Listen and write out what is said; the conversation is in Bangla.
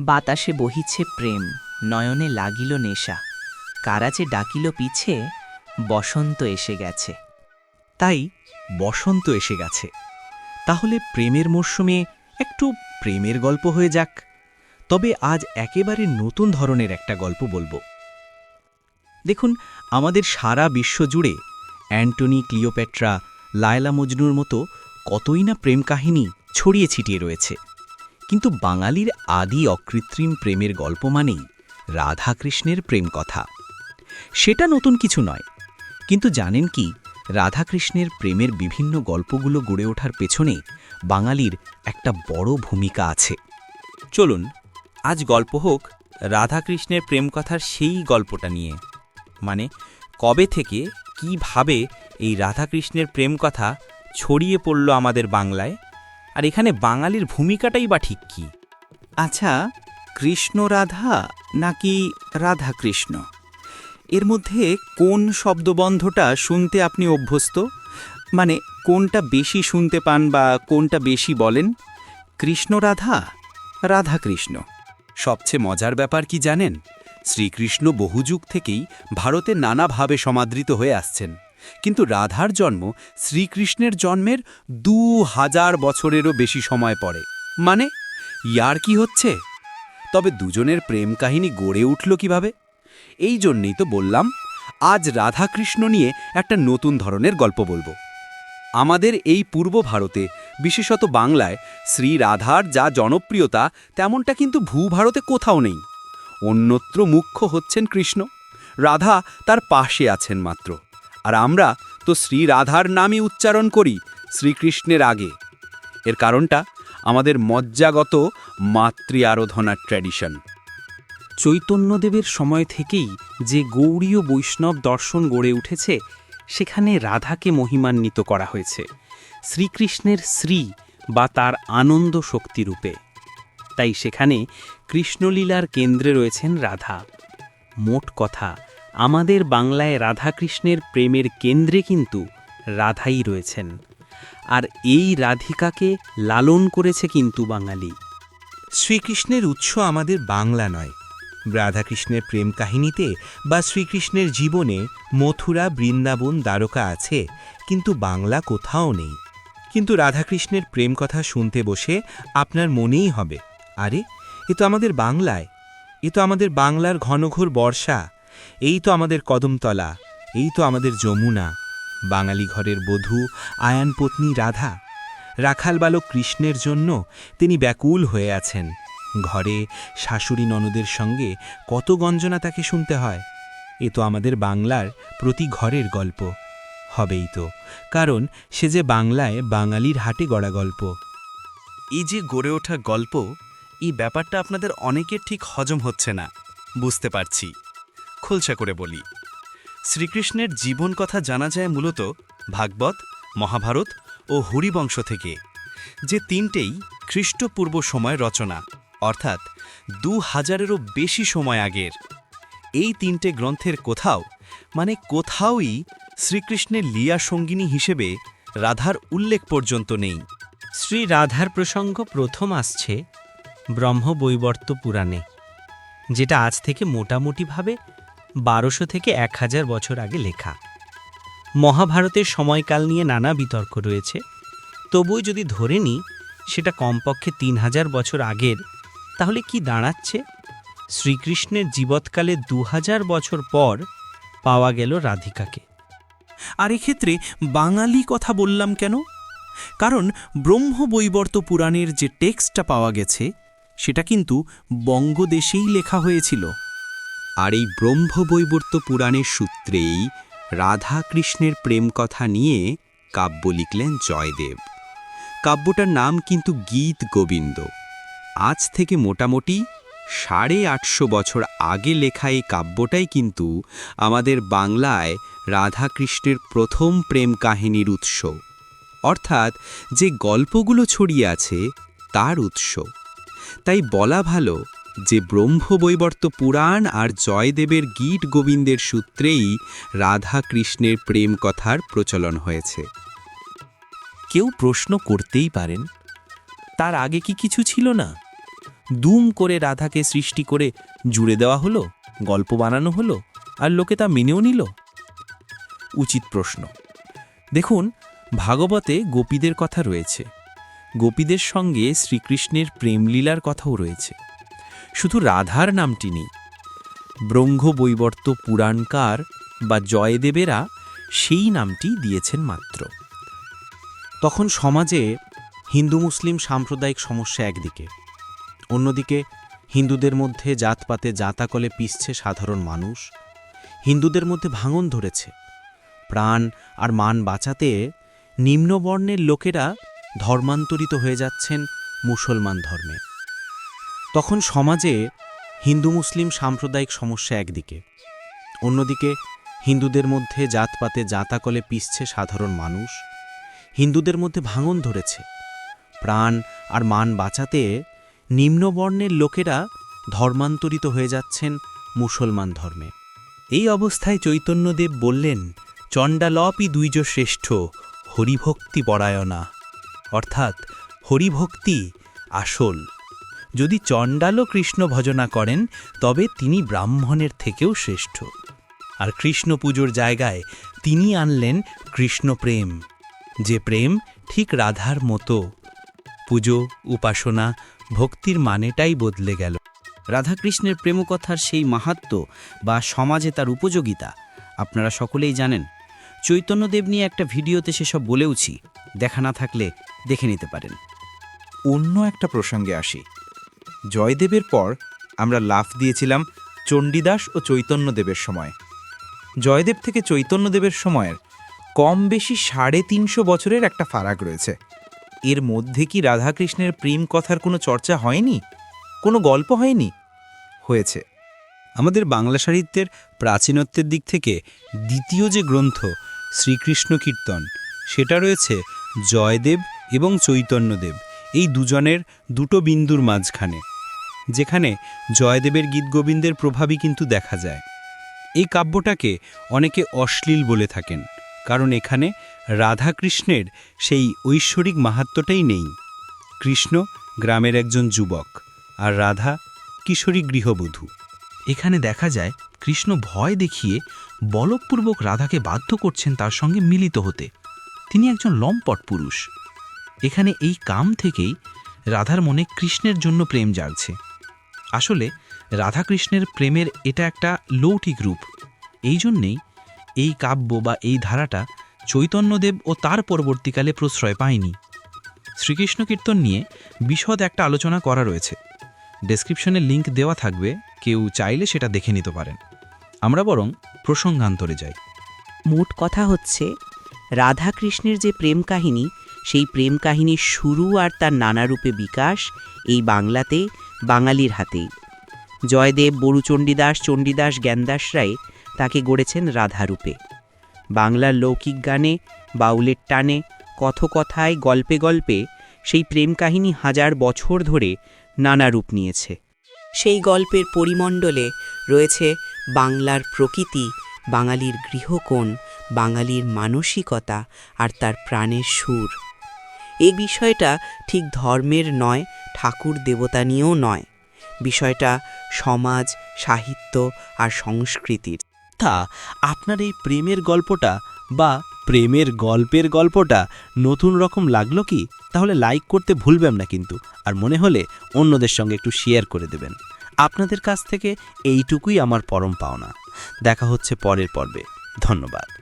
বাতাসে বহিছে প্রেম, নয়নে লাগিল নেশা। কারা যে ডাকিল পিছে, বসন্ত এসে গেছে। তাই বসন্ত এসে গেছে। তাহলে প্রেমের মরশুমে একটু প্রেমের গল্প হয়ে যাক। তবে আজ একেবারে নতুন ধরনের একটা গল্প বলব। দেখুন, আমাদের সারা বিশ্ব জুড়ে অ্যান্টনি, ক্লিওপেট্রা, লায়লা মজনুর মতো কতই না প্রেম কাহিনী ছড়িয়ে ছিটিয়ে রয়েছে। কিন্তু বাঙালির আদি অকৃত্রিম প্রেমের গল্প মানেই রাধাকৃষ্ণের প্রেম কথা সেটা নতুন কিছু নয়। কিন্তু জানেন কি, রাধাকৃষ্ণের প্রেমের বিভিন্ন গল্পগুলো গড়ে ওঠার পেছনে বাঙালির একটা বড় ভূমিকা আছে। চলুন, আজ গল্প হোক রাধাকৃষ্ণের প্রেম কথার সেই গল্পটা নিয়ে। মানে কবে থেকে কীভাবে এই রাধাকৃষ্ণের প্রেম কথা ছড়িয়ে পড়ল আমাদের বাংলায়? আর এখানে বাঙালির ভূমিকাটাই বা ঠিক কী? আচ্ছা কৃষ্ণ রাধা নাকি রাধা কৃষ্ণ এর মধ্যে কোন শব্দবন্ধটা শুনতে আপনি অভ্যস্ত? মানে কোনটা বেশি শুনতে পান বা কোনটা বেশি বলেন? কৃষ্ণ রাধা রাধা কৃষ্ণ সবচেয়ে মজার ব্যাপার কি জানেন? শ্রীকৃষ্ণ বহুযুগ থেকেই ভারতে নানাভাবে সমাদৃত হয়ে আসছেন। কিন্তু রাধার জন্ম শ্রীকৃষ্ণের জন্মের দু হাজার বছরেরও বেশি সময় পরে। মানে ইয়ার কি হচ্ছে? তবে দুজনের প্রেম কাহিনী গড়ে উঠল কীভাবে? এই জন্যেই তো বললাম, আজ রাধাকৃষ্ণ নিয়ে একটা নতুন ধরনের গল্প বলব। আমাদের এই পূর্ব ভারতে, বিশেষত বাংলায়, শ্রী রাধার যা জনপ্রিয়তা, তেমনটা কিন্তু ভূভারতে কোথাও নেই। অন্যত্র মুখ্য হচ্ছেন কৃষ্ণ। রাধা তার পাশে আছেন মাত্র। আর আমরা তো শ্রী রাধার নামই উচ্চারণ করি শ্রীকৃষ্ণের আগে। এর কারণটা আমাদের মজ্জাগত মাতৃ আরাধনার ট্র্যাডিশন। চৈতন্যদেবের সময় থেকেই যে গৌড়ীয় বৈষ্ণব দর্শন গড়ে উঠেছে, সেখানে রাধাকে মহিমান্বিত করা হয়েছে। শ্রীকৃষ্ণের শ্রী বা তার আনন্দ শক্তিরূপে তাই সেখানে কৃষ্ণলীলার কেন্দ্রে রয়েছেন রাধা। মোট কথা আমাদের বাংলায় রাধাকৃষ্ণের প্রেমের কেন্দ্রে কিন্তু রাধাই রয়েছেন। আর এই রাধিকাকে লালন করেছে কিন্তু বাঙালি। শ্রীকৃষ্ণের উৎস আমাদের বাংলা নয়। রাধাকৃষ্ণের প্রেম কাহিনীতে বা শ্রীকৃষ্ণের জীবনে মথুরা, বৃন্দাবন দ্বারকা আছে, কিন্তু বাংলা কোথাও নেই। কিন্তু রাধাকৃষ্ণের প্রেম কথা শুনতে বসে আপনার মনেই হবে, আরে, এ তো আমাদের বাংলায়, এ তো আমাদের বাংলার ঘনঘোর বর্ষা এই তো আমাদের কদমতলা, এই তো আমাদের যমুনা, বাঙালি ঘরের বধূ, আয়ান পত্নী রাধা। রাখাল বালক কৃষ্ণের জন্য তিনি ব্যাকুল হয়ে আছেন। ঘরে শাশুড়ি ননদের সঙ্গে কত গঞ্জনা তাকে শুনতে হয়। এ তো আমাদের বাংলার প্রতি ঘরের গল্প। হবেই তো, কারণ সে যে বাংলায় বাঙালির হাটে গড়া গল্প। এই যে গড়ে ওঠা গল্প, এই ব্যাপারটা আপনাদের অনেকের ঠিক হজম হচ্ছে না, বুঝতে পারছি। খোলসা করে বলি। শ্রীকৃষ্ণের জীবন কথা জানা যায় মূলত ভাগবত, মহাভারত ও হরিবংশ থেকে, যে তিনটেই খ্রিস্টপূর্ব সময় রচনা, অর্থাৎ দু হাজারেরও বেশি সময় আগের। এই তিনটে গ্রন্থের কোথাও মানে কোথাওই শ্রীকৃষ্ণের লীয়া সঙ্গিনী হিসেবে রাধার উল্লেখ পর্যন্ত নেই। শ্রী রাধার প্রসঙ্গ প্রথম আসছে ব্রহ্মবৈবর্ত পুরাণে, যেটা আজ থেকে মোটামুটিভাবে বারোশো থেকে এক হাজার বছর আগে লেখা। মহাভারতের সময়কাল নিয়ে নানা বিতর্ক রয়েছে। তবুও যদি ধরে নিই, সেটা কমপক্ষে তিন হাজার বছর আগের, তাহলে কি দাঁড়াচ্ছে? শ্রীকৃষ্ণের জীবৎকালে দু হাজার বছর পর পাওয়া গেল রাধিকাকে। আর এক্ষেত্রে বাঙালি কথা বললাম কেন? কারণ ব্রহ্মবৈবর্ত পুরাণের যে টেক্সটটা পাওয়া গেছে, সেটা কিন্তু বঙ্গদেশেই লেখা হয়েছিল। আর এই ব্রহ্মবৈবর্ত পুরাণের সূত্রেই রাধা কৃষ্ণের প্রেম কথা নিয়ে কাব্য লিখলেন জয়দেব। কাব্যটার নাম কিন্তু গীত গোবিন্দ। আজ থেকে মোটামুটি সাড়ে আটশো বছর আগে লেখা এই কাব্যটাই কিন্তু আমাদের বাংলায় রাধাকৃষ্ণের প্রথম প্রেম কাহিনীর উৎস। অর্থাৎ যে গল্পগুলো ছড়িয়ে আছে তার উৎস। তাই বলা ভালো যে ব্রহ্মবৈবর্ত পুরাণ আর জয়দেবের গীত গোবিন্দের সূত্রেই রাধা কৃষ্ণের প্রেম কথার প্রচলন হয়েছে। কেউ প্রশ্ন করতেই পারেন, তার আগে কি কিছু ছিল না? দুম করে রাধাকে সৃষ্টি করে জুড়ে দেওয়া হলো, গল্প বানানো হলো, আর লোকে তা মেনেও নিল? উচিত প্রশ্ন। দেখুন, ভাগবতে গোপীদের কথা রয়েছে। গোপীদের সঙ্গে শ্রীকৃষ্ণের প্রেমলীলার কথাও রয়েছে। শুধু রাধার নামটি নেই। ব্রহ্ম বৈবর্ত পুরাণকার বা জয়দেবেরা সেই নামটি দিয়েছেন মাত্র। তখন সমাজে হিন্দু মুসলিম সাম্প্রদায়িক সমস্যা একদিকে। অন্যদিকে হিন্দুদের মধ্যে জাতপাতে জাতাকলে পিসছে সাধারণ মানুষ। হিন্দুদের মধ্যে ভাঙন ধরেছে। প্রাণ আর মান বাঁচাতে নিম্নবর্ণের লোকেরা ধর্মান্তরিত হয়ে যাচ্ছেন মুসলমান ধর্মে। তখন সমাজে হিন্দু মুসলিম সাম্প্রদায়িক সমস্যা একদিকে। অন্যদিকে, হিন্দুদের মধ্যে জাতপাতে জাতাকলে পিসছে সাধারণ মানুষ। হিন্দুদের মধ্যে ভাঙন ধরেছে। প্রাণ আর মান বাঁচাতে নিম্নবর্ণের লোকেরা ধর্মান্তরিত হয়ে যাচ্ছেন মুসলমান ধর্মে। এই অবস্থায় চৈতন্যদেব বললেন, চণ্ডালপই দুইজ শ্রেষ্ঠ, হরিভক্তি পরায়ণা। অর্থাৎ, হরিভক্তি আসল। যদি চণ্ডালও কৃষ্ণ ভজনা করেন, তবে তিনি ব্রাহ্মণের থেকেও শ্রেষ্ঠ। আর কৃষ্ণ পুজোর জায়গায় তিনি আনলেন কৃষ্ণ প্রেম, যে প্রেম ঠিক রাধার মতো। পুজো, উপাসনা, ভক্তির মানেটাই বদলে গেল। রাধাকৃষ্ণের প্রেমকথার সেই মাহাত্ম্য বা সমাজে তার উপযোগিতা আপনারা সকলেই জানেন। চৈতন্যদেব নিয়ে একটা ভিডিওতে সেসব বলেওছি, দেখা না থাকলে দেখে নিতে পারেন। অন্য একটা প্রসঙ্গে আসি। জয়দেবের পর আমরা লাফ দিয়েছিলাম চণ্ডীদাস ও চৈতন্যদেবের সময়। জয়দেব থেকে চৈতন্যদেবের সময়ের কম বেশি সাড়ে তিনশো বছরের একটা ফারাক রয়েছে। এর মধ্যে কি রাধাকৃষ্ণের প্রেম কথার কোনো চর্চা হয়নি? কোনো গল্প হয়নি? হয়েছে। আমাদের বাংলা সাহিত্যের প্রাচীনত্বের দিক থেকে দ্বিতীয় যে গ্রন্থ, শ্রীকৃষ্ণ কীর্তন, সেটা রয়েছে জয়দেব এবং চৈতন্যদেব। এই দুজনের দুটো বিন্দুর মাঝখানে। যেখানে জয়দেবের গীতগোবিন্দের প্রভাবই কিন্তু দেখা যায়। এই কাব্যটাকে অনেকে অশ্লীল বলে থাকেন, কারণ এখানে রাধাকৃষ্ণের সেই ঐশ্বরিক মাহাত্ম্যটাই নেই। কৃষ্ণ গ্রামের একজন যুবক আর রাধা কিশোরী গৃহবধূ। এখানে দেখা যায় কৃষ্ণ ভয় দেখিয়ে বলপূর্বক রাধাকে বাধ্য করছেন তার সঙ্গে মিলিত হতে। তিনি একজন লম্পট পুরুষ। এখানে এই কাম থেকেই রাধার মনে কৃষ্ণের জন্য প্রেম জাগছে। আসলে রাধাকৃষ্ণের প্রেমের এটা একটা লৌকিক রূপ। এই জন্যেই এই কাব্য বা এই ধারাটা চৈতন্যদেব ও তার পরবর্তীকালে প্রশ্রয় পায়নি। শ্রীকৃষ্ণ কীর্তন নিয়ে বিশদ একটা আলোচনা করা রয়েছে। ডেসক্রিপশনে লিংক দেওয়া থাকবে, কেউ চাইলে সেটা দেখে নিতে পারেন। আমরা বরং প্রসঙ্গান্তরে যাই। মোট কথা হচ্ছে, রাধাকৃষ্ণের যে প্রেম কাহিনী সেই প্রেম কাহিনীর শুরু আর তার নানা রূপে বিকাশ এই বাংলাতে, বাঙালির হাতেই। জয়দেব বড়ুচণ্ডীদাস চণ্ডীদাস, জ্ঞানদাস রায় তাকে গড়েছেন রাধারূপে। বাংলার লৌকিক গানে, বাউলের টানে, কথকথায়, গল্পে গল্পে সেই প্রেম কাহিনী হাজার বছর ধরে নানা রূপ নিয়েছে। সেই গল্পের পরিমণ্ডলে রয়েছে বাংলার প্রকৃতি, বাঙালির গৃহকোণ, বাঙালির মানসিকতা আর তার প্রাণের সুর। এই বিষয়টা ঠিক ধর্মের নয়, ঠাকুর দেবতা নিয়েও নয়। বিষয়টা সমাজ, সাহিত্য আর সংস্কৃতির। তা আপনার এই প্রেমের গল্পটা বা প্রেমের গল্পের গল্পটা নতুন রকম লাগল কি? তাহলে লাইক করতে ভুলবেন না কিন্তু। আর মনে হলে অন্যদের সঙ্গে একটু শেয়ার করে দেবেন। আপনাদের কাছ থেকে এইটুকুই আমার পরম পাওনা। দেখা হচ্ছে পরের পর্বে। ধন্যবাদ।